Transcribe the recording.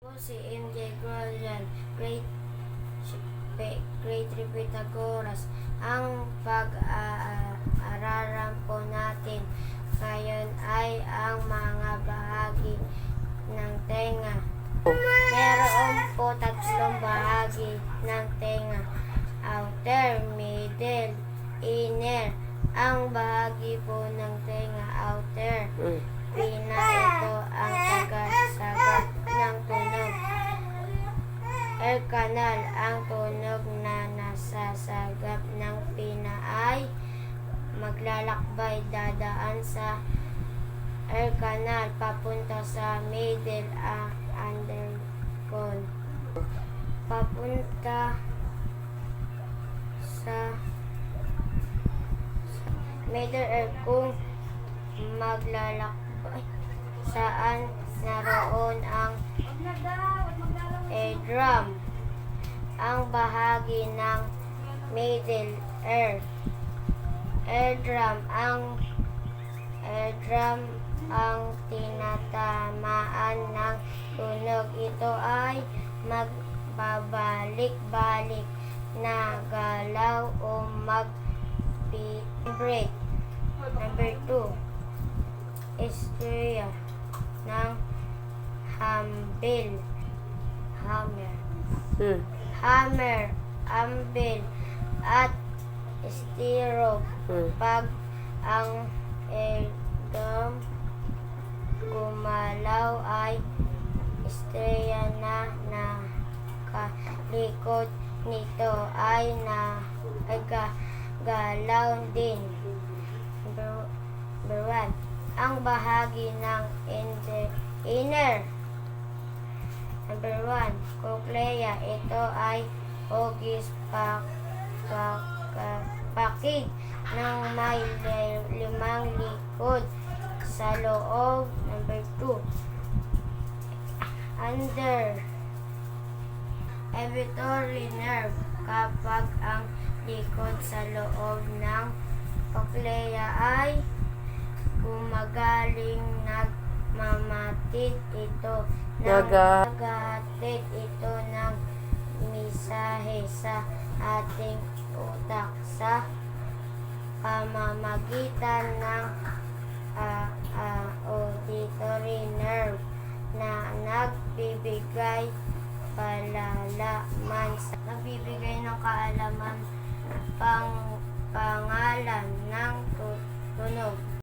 po si MJ Grolian, Great Great Pythagoras. Ang pag-aaralan po natin ngayon ay ang mga bahagi ng tenga. Meron po tatlong bahagi ng tenga. Outer, middle, inner. Ang bahagi po ng tenga outer. Mm. Air canal, ang tunog na nasasagap ng pina ay maglalakbay dadaan sa air canal papunta sa middle ang undercon. Papunta sa middle air kung maglalakbay. Saan naroon ang eardrum ang bahagi ng middle ear eardrum ang eardrum ang tinatamaan ng tunog ito ay magbabalik-balik na galaw o mag-vibrate Number two, Istria ng hambil. Hammer. Mm. Hammer, ambil, at estiro. Mm. Pag ang egam gumalaw ay estrella na nakalikod nito ay na ay ga- galaw din. Number, one, ang bahagi ng inner. Number one, cochlea. Ito ay hugis pa, pa, pa- pakig ng may li- limang likod sa loob. Number two, under auditory nerve kapag ang likod sa loob ng cochlea ay gumagaling mamatid ito nagagatid ito ng misahe sa ating utak sa pamamagitan ng uh, uh, auditory nerve na nagbibigay palalaman sa nagbibigay ng kaalaman pang pangalan ng tunog.